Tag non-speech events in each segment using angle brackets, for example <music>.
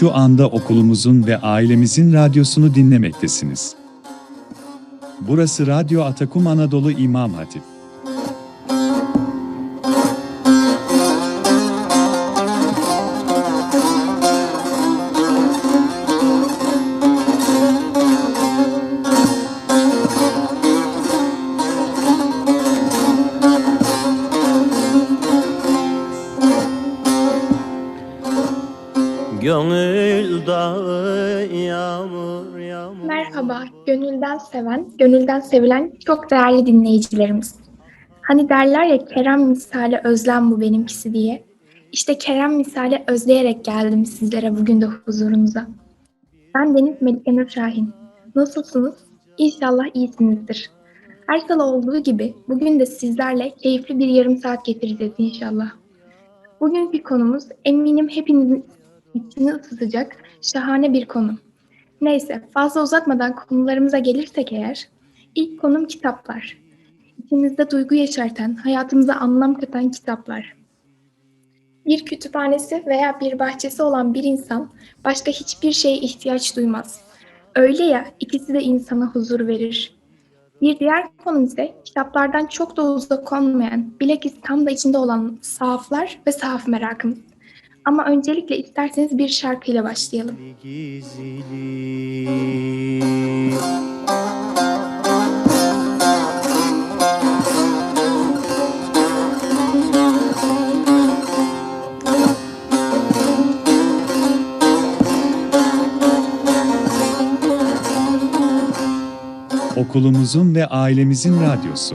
Şu anda okulumuzun ve ailemizin radyosunu dinlemektesiniz. Burası Radyo Atakum Anadolu İmam Hatip. Merhaba, gönülden seven, gönülden sevilen çok değerli dinleyicilerimiz. Hani derler ya Kerem misali özlem bu benimkisi diye. İşte Kerem misali özleyerek geldim sizlere bugün de huzurunuza. Ben Deniz Melike Nur Şahin. Nasılsınız? İnşallah iyisinizdir. Her salı olduğu gibi bugün de sizlerle keyifli bir yarım saat getireceğiz inşallah. Bugünkü konumuz eminim hepinizin içini ısıtacak şahane bir konu. Neyse fazla uzatmadan konularımıza gelirsek eğer, ilk konum kitaplar. İçimizde duygu yaşartan, hayatımıza anlam katan kitaplar. Bir kütüphanesi veya bir bahçesi olan bir insan başka hiçbir şeye ihtiyaç duymaz. Öyle ya ikisi de insana huzur verir. Bir diğer konu ise kitaplardan çok da uzak olmayan, bilakis tam da içinde olan sahaflar ve sahaf merakımız. Ama öncelikle isterseniz bir şarkıyla başlayalım. gizli Okulumuzun ve ailemizin radyosu.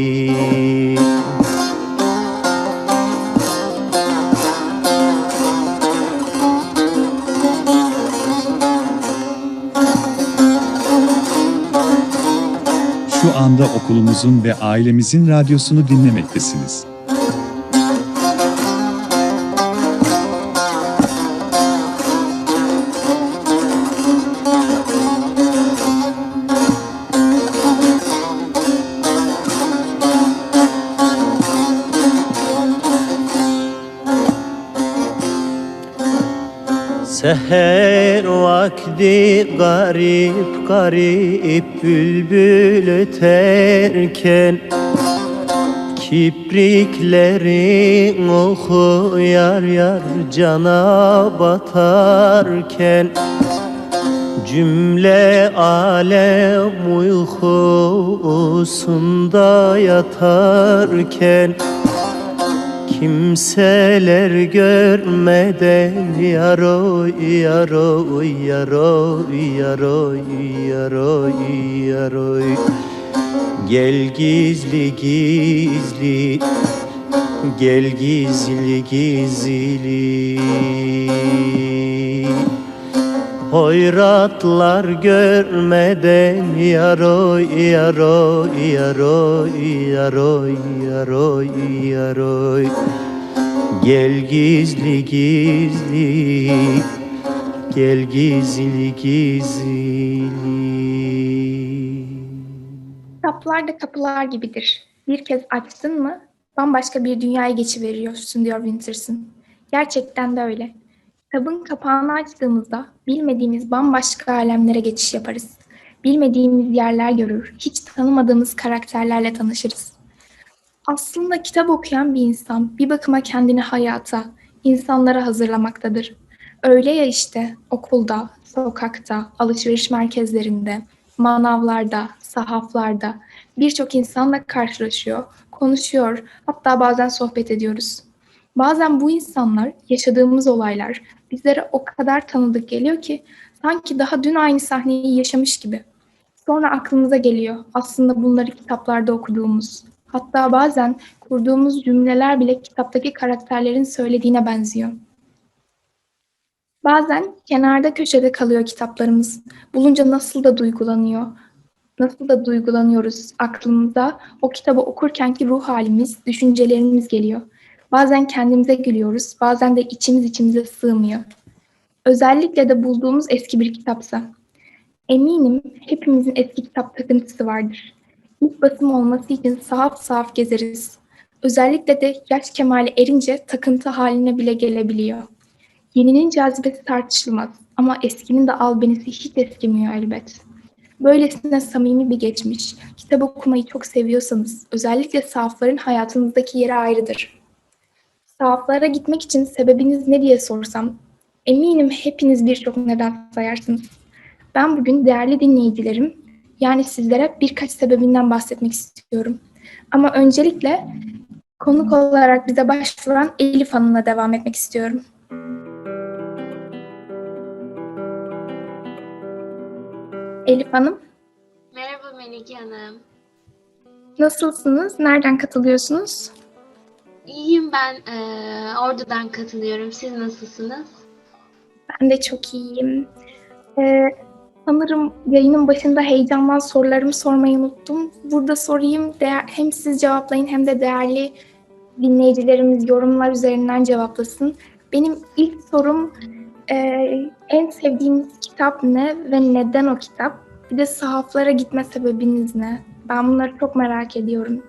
anda okulumuzun ve ailemizin radyosunu dinlemektesiniz. Seher vakti garip garip bülbül öterken Kipriklerin oku yar yar cana batarken Cümle alem uykusunda yatarken Kimseler görmeden yaroy yaroy yaroy yaroy yaroy yaroy. Gel gizli gizli Gel gizli gizli Hoyratlar görmeden yaroy yaroy yaroy yaroy yaroy yaroy Gel gizli gizli Gel gizli gizli Kitaplar da kapılar gibidir. Bir kez açtın mı bambaşka bir dünyaya geçiveriyorsun diyor Winterson. Gerçekten de öyle. Kitabın kapağını açtığımızda bilmediğimiz bambaşka alemlere geçiş yaparız. Bilmediğimiz yerler görür, hiç tanımadığımız karakterlerle tanışırız. Aslında kitap okuyan bir insan bir bakıma kendini hayata, insanlara hazırlamaktadır. Öyle ya işte okulda, sokakta, alışveriş merkezlerinde, manavlarda, sahaflarda birçok insanla karşılaşıyor, konuşuyor, hatta bazen sohbet ediyoruz. Bazen bu insanlar, yaşadığımız olaylar bizlere o kadar tanıdık geliyor ki sanki daha dün aynı sahneyi yaşamış gibi. Sonra aklımıza geliyor aslında bunları kitaplarda okuduğumuz. Hatta bazen kurduğumuz cümleler bile kitaptaki karakterlerin söylediğine benziyor. Bazen kenarda köşede kalıyor kitaplarımız. Bulunca nasıl da duygulanıyor. Nasıl da duygulanıyoruz aklımıza o kitabı okurkenki ruh halimiz, düşüncelerimiz geliyor. Bazen kendimize gülüyoruz, bazen de içimiz içimize sığmıyor. Özellikle de bulduğumuz eski bir kitapsa. Eminim hepimizin eski kitap takıntısı vardır. İlk basım olması için sahaf sahaf gezeriz. Özellikle de yaş kemale erince takıntı haline bile gelebiliyor. Yeninin cazibesi tartışılmaz ama eskinin de albenisi hiç eskimiyor elbet. Böylesine samimi bir geçmiş, kitap okumayı çok seviyorsanız özellikle sahafların hayatınızdaki yeri ayrıdır. Sahaflara gitmek için sebebiniz ne diye sorsam, eminim hepiniz birçok neden sayarsınız. Ben bugün değerli dinleyicilerim, yani sizlere birkaç sebebinden bahsetmek istiyorum. Ama öncelikle konuk olarak bize başvuran Elif Hanım'la devam etmek istiyorum. Elif Hanım, Merhaba Melike Hanım. nasılsınız? Nereden katılıyorsunuz? İyiyim ben. eee, Ordu'dan katılıyorum. Siz nasılsınız? Ben de çok iyiyim. Ee, sanırım yayının başında heyecandan sorularımı sormayı unuttum. Burada sorayım, değer, hem siz cevaplayın hem de değerli dinleyicilerimiz yorumlar üzerinden cevaplasın. Benim ilk sorum e, en sevdiğiniz kitap ne ve neden o kitap? Bir de sahaflara gitme sebebiniz ne? Ben bunları çok merak ediyorum.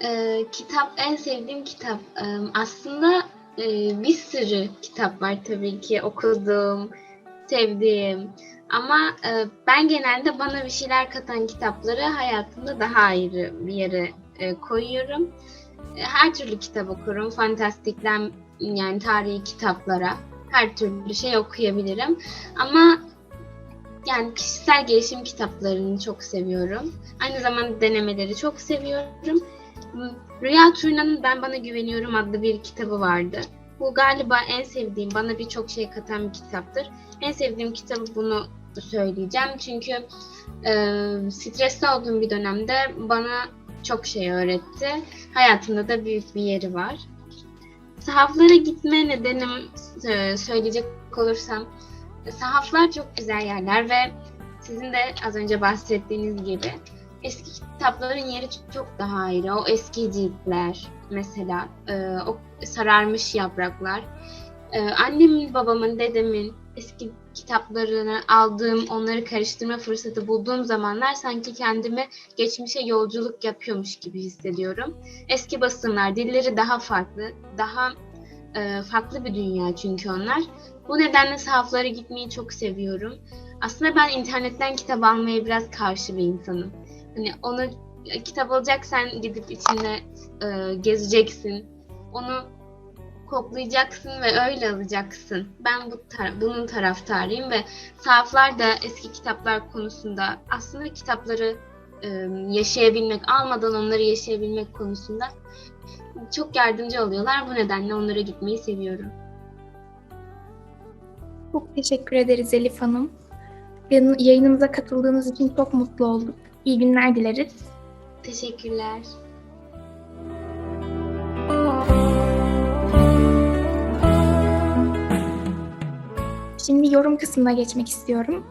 Eee, kitap, en sevdiğim kitap. Eee, aslında eee, bir sürü kitap var tabii ki okuduğum, sevdiğim. Ama eee, ben genelde bana bir şeyler katan kitapları hayatımda daha ayrı bir yere eee, koyuyorum. Eee, Her türlü kitap okurum. Fantastikten yani tarihi kitaplara her türlü şey okuyabilirim. Ama yani kişisel gelişim kitaplarını çok seviyorum. Aynı zamanda denemeleri çok seviyorum. Rüya Turna'nın Ben Bana Güveniyorum adlı bir kitabı vardı. Bu galiba en sevdiğim, bana birçok şey katan bir kitaptır. En sevdiğim kitabı bunu söyleyeceğim. Çünkü e, stresli olduğum bir dönemde bana çok şey öğretti. Hayatımda da büyük bir yeri var. Sahaflara gitme nedenim e, söyleyecek olursam, sahaflar çok güzel yerler ve sizin de az önce bahsettiğiniz gibi eski kitapların yeri çok daha ayrı. O eski ciltler mesela, e, o sararmış yapraklar. E, annemin, babamın, dedemin eski kitaplarını aldığım, onları karıştırma fırsatı bulduğum zamanlar sanki kendimi geçmişe yolculuk yapıyormuş gibi hissediyorum. Eski basımlar, dilleri daha farklı, daha e, farklı bir dünya çünkü onlar. Bu nedenle sahaflara gitmeyi çok seviyorum. Aslında ben internetten kitap almaya biraz karşı bir insanım. Hani onu kitap alacaksan gidip içinde e, gezeceksin. Onu koklayacaksın ve öyle alacaksın. Ben bu tar- bunun taraftarıyım ve sahaflar da eski kitaplar konusunda aslında kitapları e, yaşayabilmek, almadan onları yaşayabilmek konusunda çok yardımcı oluyorlar. Bu nedenle onlara gitmeyi seviyorum. Çok teşekkür ederiz Elif Hanım. Yayın- Yayınımıza katıldığınız için çok mutlu olduk. İyi günler dileriz. Teşekkürler. Şimdi yorum kısmına geçmek istiyorum.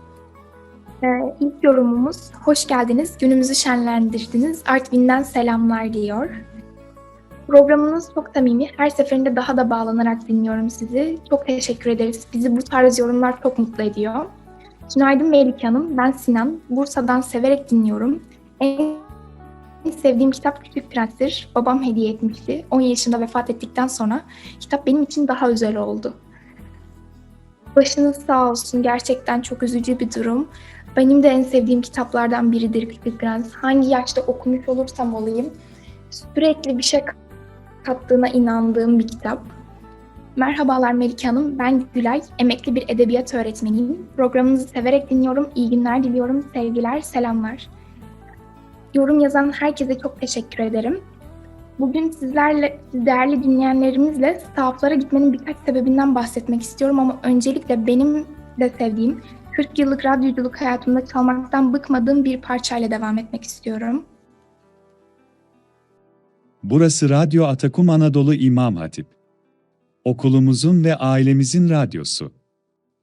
Ee, ilk yorumumuz, hoş geldiniz, günümüzü şenlendirdiniz, Artvin'den selamlar diyor. Programınız çok samimi, her seferinde daha da bağlanarak dinliyorum sizi. Çok teşekkür ederiz. Bizi bu tarz yorumlar çok mutlu ediyor. Günaydın Melike Hanım, ben Sinan. Bursa'dan severek dinliyorum. En sevdiğim kitap Küçük Prens'tir. Babam hediye etmişti. 10 yaşında vefat ettikten sonra kitap benim için daha özel oldu. Başınız sağ olsun. Gerçekten çok üzücü bir durum. Benim de en sevdiğim kitaplardan biridir Küçük Prens. Hangi yaşta okumuş olursam olayım sürekli bir şey kattığına inandığım bir kitap. Merhabalar Melike Hanım, ben Gülay, emekli bir edebiyat öğretmeniyim. Programınızı severek dinliyorum, iyi günler diliyorum, sevgiler, selamlar. Yorum yazan herkese çok teşekkür ederim. Bugün sizlerle, siz değerli dinleyenlerimizle sahaflara gitmenin birkaç sebebinden bahsetmek istiyorum ama öncelikle benim de sevdiğim 40 yıllık radyoculuk hayatımda çalmaktan bıkmadığım bir parçayla devam etmek istiyorum. Burası Radyo Atakum Anadolu İmam Hatip. Okulumuzun ve ailemizin radyosu.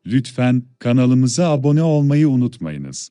Lütfen kanalımıza abone olmayı unutmayınız.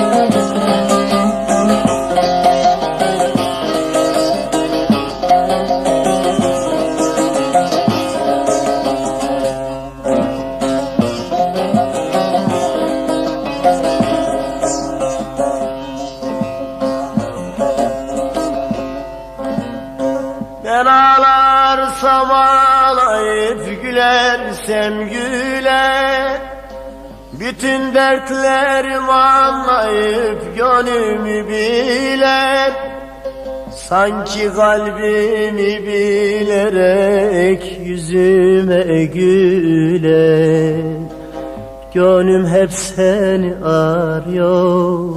Bütün dertlerimi anlayıp gönlümü biler Sanki kalbimi bilerek yüzüme güler Gönlüm hep seni arıyor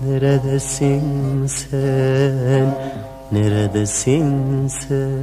Neredesin sen Neredesin sen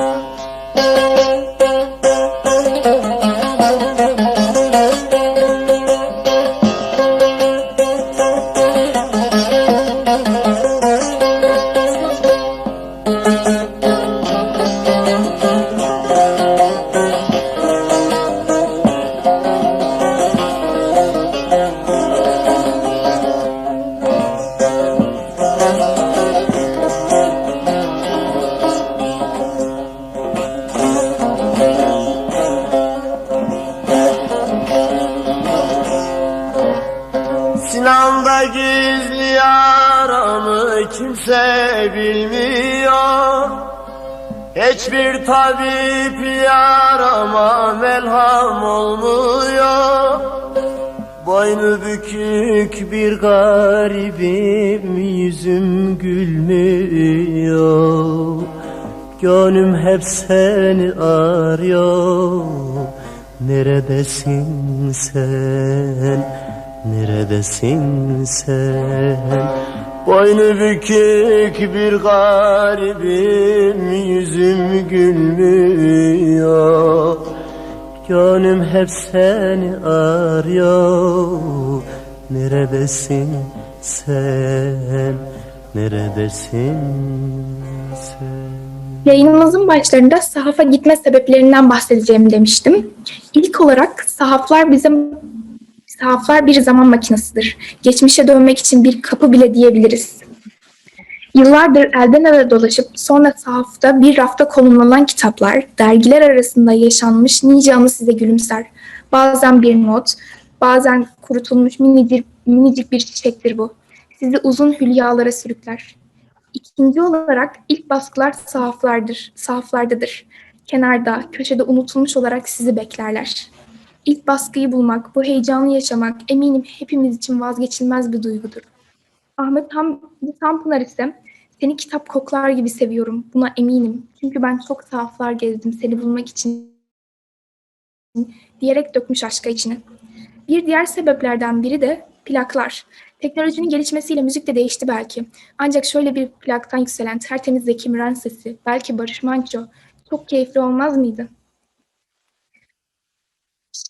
Sinan'da gizli yaramı kimse bilmiyor. Hiçbir tabip yarama melham olmuyor. Boynu bükük bir garibim yüzüm gülmüyor. Gönlüm hep seni arıyor. Neredesin sen Neredesin sen? Boynu bükük bir garibim Yüzüm gülmüyor. Gönlüm hep seni arıyor. Neredesin sen? Neredesin sen? Yayınımızın başlarında sahafa gitme sebeplerinden bahsedeceğim demiştim. İlk olarak sahaflar bizim sahaflar bir zaman makinesidir. Geçmişe dönmek için bir kapı bile diyebiliriz. Yıllardır elden ele dolaşıp sonra sahafta bir rafta konumlanan kitaplar, dergiler arasında yaşanmış nice anı size gülümser. Bazen bir not, bazen kurutulmuş minicik, minicik bir çiçektir bu. sizi uzun hülyalara sürükler. İkinci olarak ilk baskılar sahaflardır, sahaflardadır. Kenarda, köşede unutulmuş olarak sizi beklerler. İlk baskıyı bulmak, bu heyecanı yaşamak eminim hepimiz için vazgeçilmez bir duygudur. Ahmet Ham Tanpınar ise seni kitap koklar gibi seviyorum. Buna eminim. Çünkü ben çok sahaflar gezdim seni bulmak için diyerek dökmüş aşka içine. Bir diğer sebeplerden biri de plaklar. Teknolojinin gelişmesiyle müzik de değişti belki. Ancak şöyle bir plaktan yükselen tertemiz Zeki Müren sesi, belki Barış Manço, çok keyifli olmaz mıydı?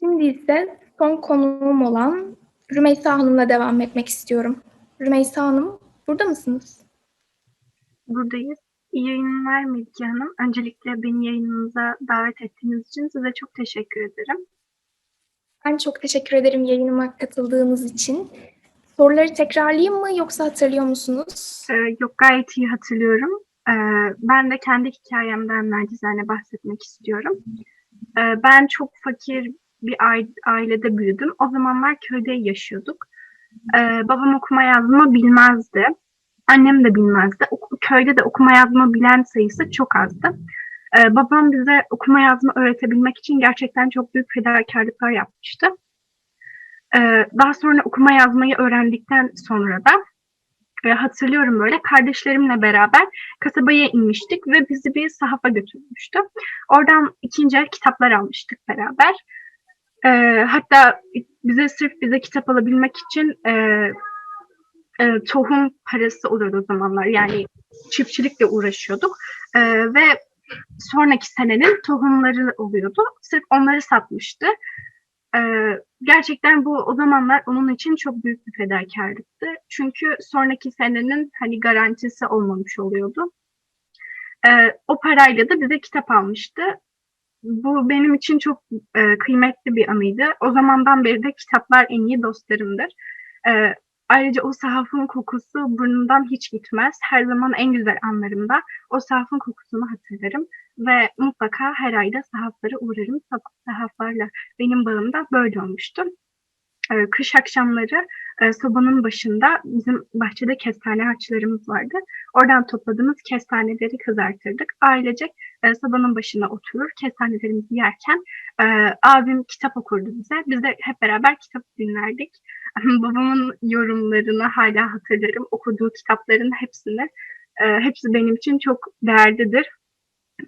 Şimdi ise son konuğum olan Rümeysa Hanım'la devam etmek istiyorum. Rümeysa Hanım, burada mısınız? buradayız. İyi yayınlar Melike Hanım. Öncelikle beni yayınınıza davet ettiğiniz için size çok teşekkür ederim. Ben çok teşekkür ederim yayınıma katıldığınız için. Soruları tekrarlayayım mı yoksa hatırlıyor musunuz? Ee, yok gayet iyi hatırlıyorum. Ee, ben de kendi hikayemden nacizane bahsetmek istiyorum. Ee, ben çok fakir bir aile- ailede büyüdüm. O zamanlar köyde yaşıyorduk. Ee, babam okuma yazma bilmezdi. Annem de bilmezdi. Oku- köyde de okuma yazma bilen sayısı çok azdı. Ee, babam bize okuma yazma öğretebilmek için gerçekten çok büyük fedakarlıklar yapmıştı. Ee, daha sonra okuma yazmayı öğrendikten sonra da e, hatırlıyorum böyle kardeşlerimle beraber kasabaya inmiştik ve bizi bir sahafa götürmüştü. Oradan ikinci el kitaplar almıştık beraber. Ee, hatta bize sırf bize kitap alabilmek için e, e, tohum parası oluyordu o zamanlar. Yani çiftçilikle uğraşıyorduk. E, ve sonraki senenin tohumları oluyordu. Sırf onları satmıştı. E, gerçekten bu o zamanlar onun için çok büyük bir fedakarlıktı. Çünkü sonraki senenin hani garantisi olmamış oluyordu. E, o parayla da bize kitap almıştı. Bu benim için çok e, kıymetli bir anıydı. O zamandan beri de kitaplar en iyi dostlarımdır. E, Ayrıca o sahafın kokusu burnumdan hiç gitmez. Her zaman en güzel anlarımda o sahafın kokusunu hatırlarım. Ve mutlaka her ayda sahaflara uğrarım. Sah- Sahaflarla benim bağım da böyle olmuştu. Ee, Kış akşamları e, sobanın başında bizim bahçede kestane ağaçlarımız vardı. Oradan topladığımız kestaneleri kızartırdık. Ailecek e, sobanın başına oturur, kestanelerimizi yerken e, abim kitap okurdu bize. Biz de hep beraber kitap dinlerdik. <laughs> Babamın yorumlarını hala hatırlarım. Okuduğu kitapların hepsini. e, hepsi benim için çok değerlidir.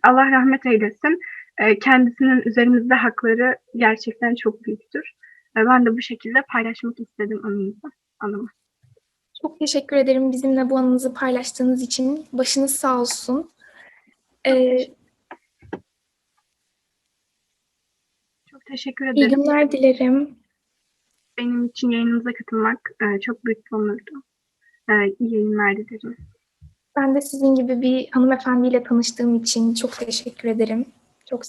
Allah rahmet eylesin. E, kendisinin üzerimizde hakları gerçekten çok büyüktür. E, ben de bu şekilde paylaşmak istedim anımızı. Anımı. Çok teşekkür ederim bizimle bu anınızı paylaştığınız için. Başınız sağ olsun. Ee, Çok teşekkür iyi ederim. günler dilerim. Benim için yayınınıza katılmak e, çok büyük bir onurdu. E, iyi yayınlar dilerim. Ben de sizin gibi bir hanımefendiyle tanıştığım için çok teşekkür ederim. Çok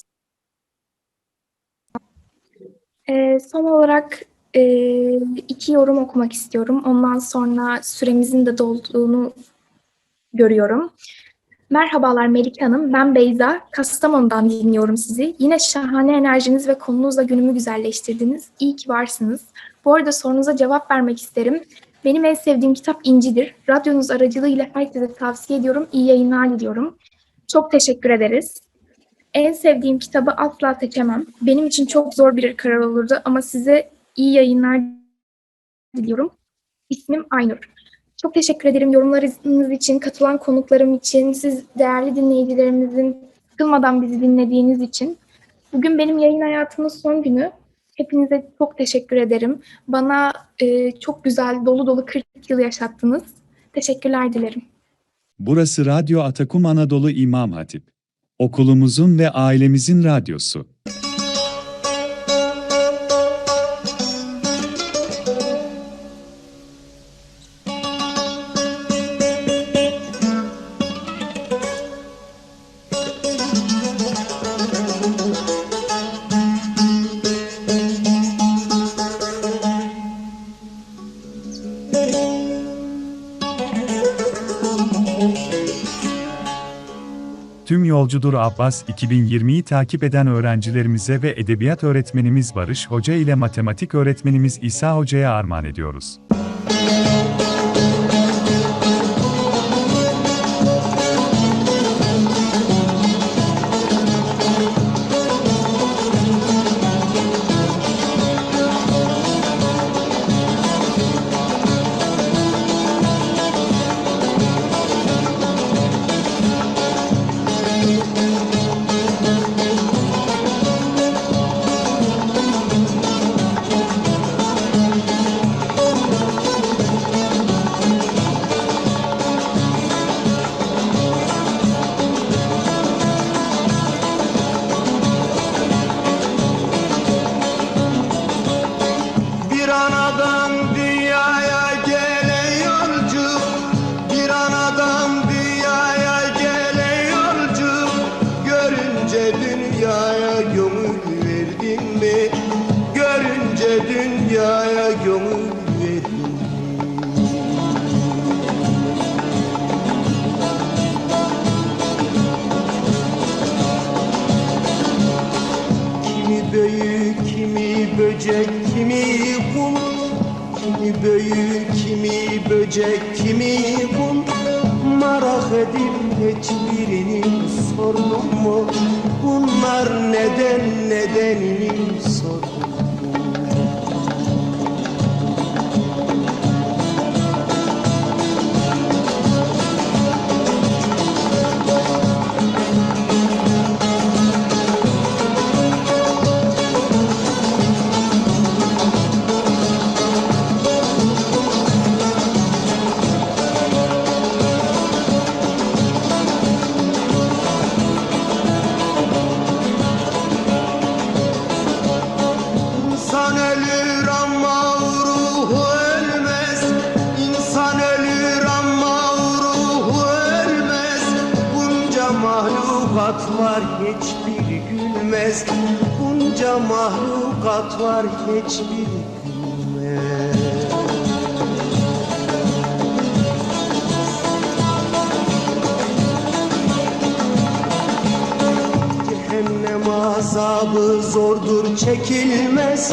Ee, son olarak e, iki yorum okumak istiyorum. Ondan sonra süremizin de dolduğunu görüyorum. Merhabalar Melike Hanım, ben Beyza. Kastamonu'dan dinliyorum sizi. Yine şahane enerjiniz ve konunuzla günümü güzelleştirdiniz. İyi ki varsınız. Bu arada sorunuza cevap vermek isterim. Benim en sevdiğim kitap İnci'dir. Radyonuz aracılığıyla herkese tavsiye ediyorum. İyi yayınlar diliyorum. Çok teşekkür ederiz. En sevdiğim kitabı asla seçemem. Benim için çok zor bir karar olurdu ama size iyi yayınlar diliyorum. İsmim Aynur. Çok teşekkür ederim yorumlarınız için, katılan konuklarım için, siz değerli dinleyicilerimizin sıkılmadan bizi dinlediğiniz için. Bugün benim yayın hayatımın son günü. Hepinize çok teşekkür ederim. Bana e, çok güzel, dolu dolu 40 yıl yaşattınız. Teşekkürler dilerim. Burası Radyo Atakum Anadolu İmam Hatip. Okulumuzun ve ailemizin radyosu. Yolcudur Abbas 2020'yi takip eden öğrencilerimize ve edebiyat öğretmenimiz Barış Hoca ile matematik öğretmenimiz İsa Hoca'ya armağan ediyoruz. Kimi böcek, kimi kul Kimi büyük, kimi böcek, kimi kul Merak edip hiçbirini sordum mu? Bunlar neden nedenini sordum mahlukat var hiçbiri gülmez. Bunca mahlukat var hiçbiri gülmez. Cehennem azabı zordur çekilmez.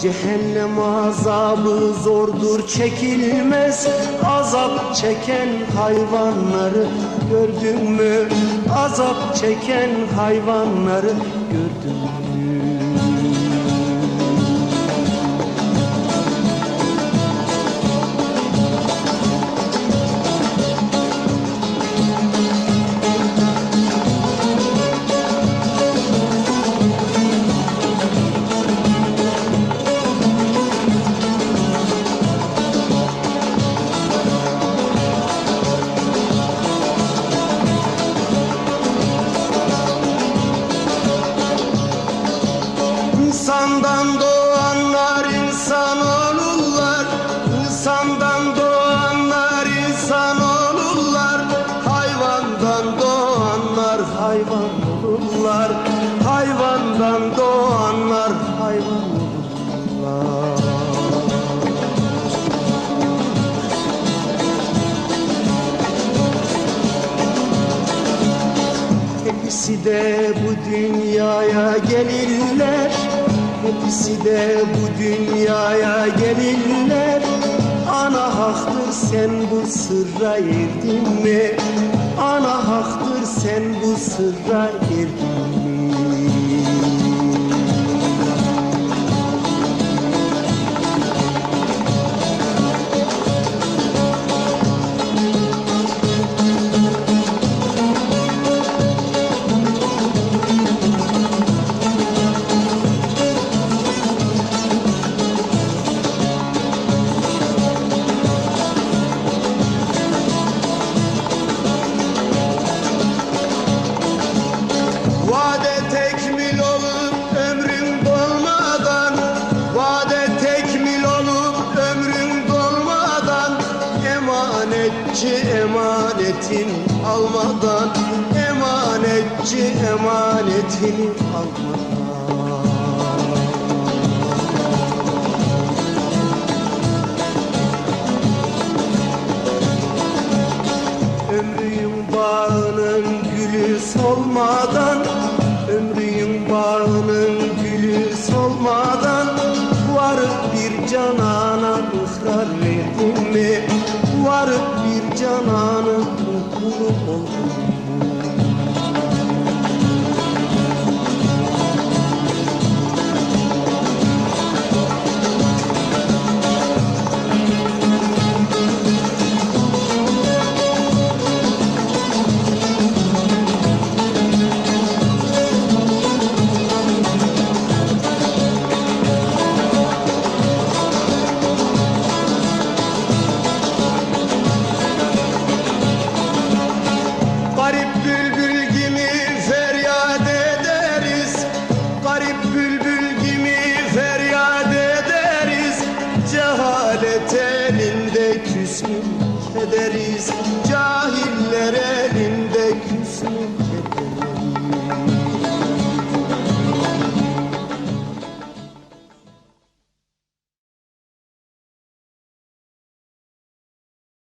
Cehennem azabı zordur çekilmez. Azap çeken hayvanları gördün mü? Azap çeken hayvanları gördün mü? Hepsi de bu dünyaya gelirler Hepsi de bu dünyaya gelirler Ana haktır sen bu sırra erdin mi? Ana haktır sen bu sırra erdin emanetin almadan Emanetçi emanetini almadan Ömrün bağının gülü solmadan